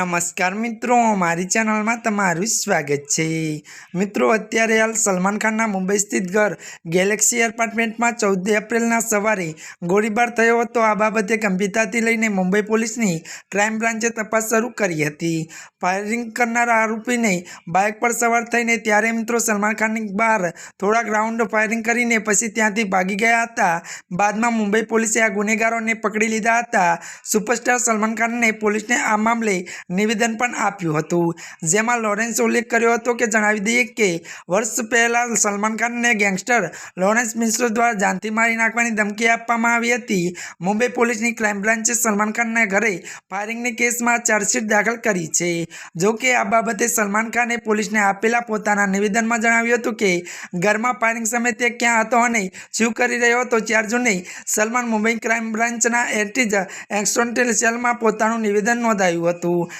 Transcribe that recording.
નમસ્કાર મિત્રો, મારી ચેનલમાં તમારું સ્વાગત છે. મિત્રો, અત્યારે હાલ સલમાન ખાનના મુંબઈ સ્થિત ઘર ગેલેક્સી એપાર્ટમેન્ટમાં ચૌદ એપ્રિલના સવારે ગોળીબાર થયો હતો. આ બાબતે ગંભીરતાથી લઈને મુંબઈ પોલીસની ક્રાઇમ બ્રાન્ચે તપાસ શરૂ કરી હતી. ફાયરિંગ કરનારા આરોપીને બાઇક પર સવાર થઈને ત્યારે મિત્રો સલમાન ખાનની બહાર થોડાક રાઉન્ડ ફાયરિંગ કરીને પછી ત્યાંથી ભાગી ગયા હતા. બાદમાં મુંબઈ પોલીસે આ ગુનેગારોને પકડી લીધા હતા. સુપરસ્ટાર સલમાન ખાનને પોલીસને આ મામલે નિવેદન પણ આપ્યું હતું. જેમાં લોરેન્સ ઉલ્લેખ કર્યો હતો કે જણાવી દઈએ કે વર્ષ પહેલાં સલમાન ખાનને ગેંગસ્ટર લોરેન્સ મિશ્રો દ્વારા જાનથી મારી નાખવાની ધમકી આપવામાં આવી હતી. મુંબઈ પોલીસની ક્રાઇમ બ્રાન્ચે સલમાન ખાનના ઘરે ફાયરિંગની કેસમાં ચાર્જશીટ દાખલ કરી છે. જો કે આ બાબતે સલમાન ખાને પોલીસને આપેલા પોતાના નિવેદનમાં જણાવ્યું હતું કે ઘરમાં ફાયરિંગ સમયે તે ક્યાં હતો અને શું કરી રહ્યો હતો ચાર જૂને સલમાન મુંબઈ ક્રાઇમ બ્રાન્ચના એટીજ એક્સોન્ટેલ સેલમાં પોતાનું નિવેદન નોંધાયું હતું.